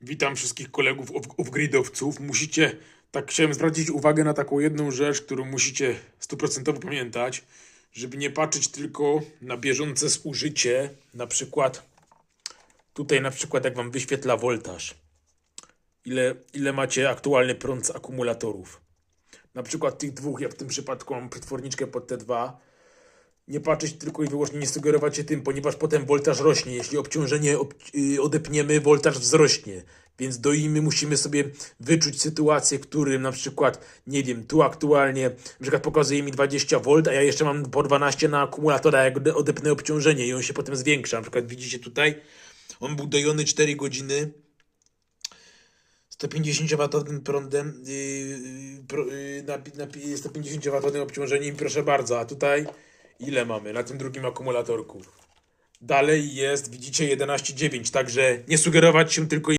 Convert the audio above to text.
Witam wszystkich kolegów off- off-gridowców. Musicie, tak chciałem zwrócić uwagę na taką jedną rzecz, którą musicie stuprocentowo pamiętać, żeby nie patrzeć tylko na bieżące zużycie, na przykład tutaj na przykład jak wam wyświetla voltaż. Ile, ile macie aktualny prąd z akumulatorów. Na przykład tych dwóch, ja w tym przypadku mam przetworniczkę pod T2, nie patrzeć tylko i wyłącznie, nie sugerować się tym, ponieważ potem voltaż rośnie. Jeśli obciążenie ob, y, odepniemy, voltaż wzrośnie. Więc doimy musimy sobie wyczuć sytuację, w którym na przykład, nie wiem, tu aktualnie na przykład pokazuje mi 20 V, a ja jeszcze mam po 12 na akumulatora, jak ode- odepnę obciążenie i on się potem zwiększa. Na przykład widzicie tutaj, on był dojony 4 godziny, 150W prądem, yy, yy, na, na 150W obciążeniem, proszę bardzo, a tutaj ile mamy na tym drugim akumulatorku? Dalej jest, widzicie, 11,9, także nie sugerować się tylko